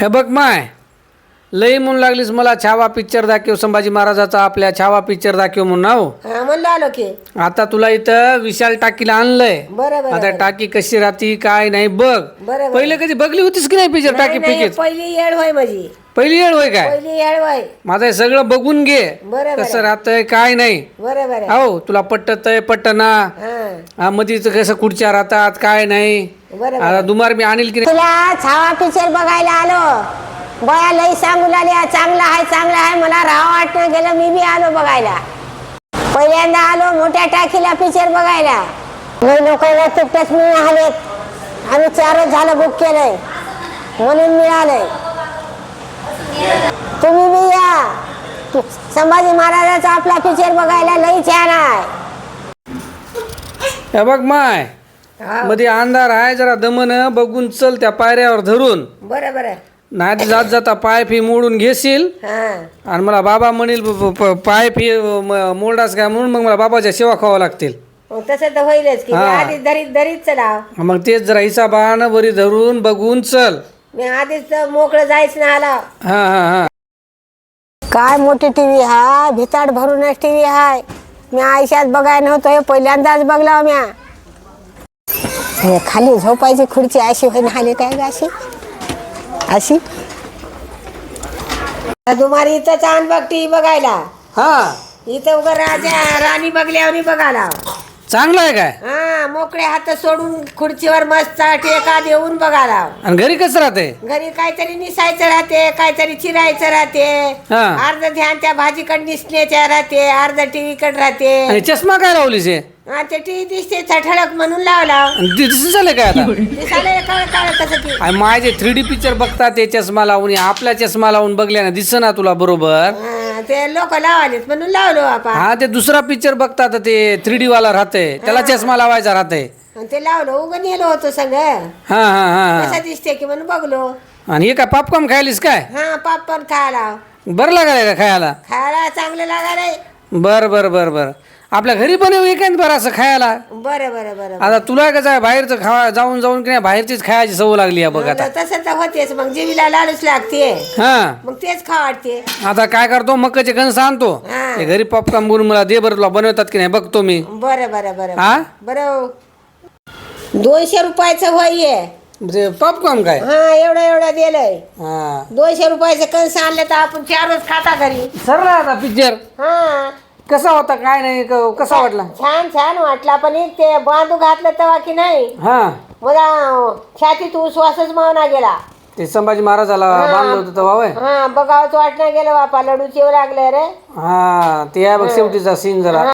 हे बघ माय लई म्हणून लागलीस मला छावा पिक्चर दाखव संभाजी महाराजाचा आपल्या छावा पिक्चर दाखव म्हणून ना हो हा म्हणलं आलो की. आता तुला इथं विशाल टाकीला आणलंय. बरं बरं आता टाकी कशी राहती काय नाही बघ. बरं बरं. पहिले कधी बघली होतीस की नाही पिक्चर टाकी नाही, नाही, पिकेच? पहिली येळ होय माझी. पहिली वेळ होय काय? पहिली येळ होय. माझं हे सगळं बघून घे. बरं कसं राहतंय काय नाही. बरं बरं. हो तुला पटतय पटना. हा. हा मध्ये इथं कसं खुर्च्या राहतात काय नाही. बरं आता दुमार मी आणील की नाही? तुला छावा पिक्चर बघायला आलो. बया लई सांगू लागली "हा चांगला आहे चांगला आहे मला राहा वाटणं गेलं मी बी आलो बघायला. पहिल्यांदा आलो मोठ्या टाकीला पिक्चर बघायला. लई लोकांना तिकटच मी आलेत. आम्ही चारच झालं बुक केलंय. म्हणून मिळालंय. तुम्ही बी या. संभाजी महाराजाचा आपला पिक्चर बघायला लई छान आहे. हे बघ मायमध्ये अंधार आहे जरा दमन बघून चल त्या पायऱ्यावर धरून. बरं बरं नाही तर जात जाता पाय फी मोडून घेशील. हा. आणि मला बाबा म्हणील प- प- प- पाय फी म- मोडास काय म्हणून मग मला बाबाच्या सेवा खावा लागतील. मग तसं तर होईलच की मी हा. आधीच धरीत धरीत चला मग तेच जरा हिसाबानं बरी धरून बघून चल. मी आधीच तर मोकळं जायच ना आला. हा हा हा. काय मोठी टीव्ही हाय? भिताड भरूनच टीव्ही हाय. मी आयुष्यात बघायला नव्हतं हे पहिल्यांदाच बघला म्या हे खाली झोपायची खुर्ची अशी होईन हाली काय अशी? अशी? तुम्हाला इथंच आण बघ टीव्ही बघायला. हा. इथं उगा राजा राणी बघल्यावर बघायला. चांगलं आहे काय? हा मोकळे हात सोडून खुर्चीवर मस्त टेका देऊन बघायला आणि घरी कसं राहते? घरी काहीतरी निसायचं राहते काहीतरी चिरायचं राहते. हा. अर्ध ध्यान त्या भाजीकडे निसण्याच्या राहते अर्ध टीव्ही कडे राहते. आणि चष्मा काय लावलीस हे? हा, ते टीव्ही दिसते ठळक म्हणून लावला. दिसून झालं काय आता? दिसायला काळ काळ कसं की. आणि माझे थ्री डी पिक्चर बघतात ते चष्मा लावून हे आपला चष्मा लावून बघल्यानं दिस ना तुला बरोबर. हा, ते लोक लावालेत म्हणून लावलो आपण हा ते दुसरा पिक्चर बघतात ते थ्री डी वाला राहते त्याला चष्मा लावायचा राहते आणि ते लावलो उगं नेलो होतो संग हा हा हा दिसते की म्हणून बघलो. आणि हे काय पॉपकॉर्न खायलीस काय? हा पाप पण खायला. बरं लागाय का खायला? खायला चांगलं लागायला बर बर बर बर. आपल्या घरी पण येऊ काय बरं असं खायला. बरं बरं बरं आता तुला कसं आहे बाहेरचं खावा जाऊन जाऊन की नाही बाहेरचीच खायची सवय लागली आहे बघ आता. तसं तर होतेच. मग जीवीला लाडूच लागते. हा. मग तेच खा वाटते. आता काय करतो मक्काचे कणस आणतो. हा. ते घरी पॉपकॉर्न बोलून मला दे बरं तुला बनवतात की नाही बघतो मी. बरं बरं बरं हा? बरं दोनशे रुपयाचं होय ते पॉपकॉर्न काय? हा एवढं एवढं दिलंय. हा. दोनशे रुपयाचं कंस आणलं तर आपण चारच खाता घरी. सरला आता पिक्चर हा. कसा होता काय नाही क- कसा वाटला? छान छान वाटला पण ते बांधू घातलं तेव्हा की नाही हा. मला छातीत उश्वासच मावना गेला. ते संभाजी महाराजाला बांधलं होतं तेव्हा होय? हा बघावंच वाटणं गेलं बापा लडूच लागलं रे हा ते आहे बघ शेवटीचा सीन जरा.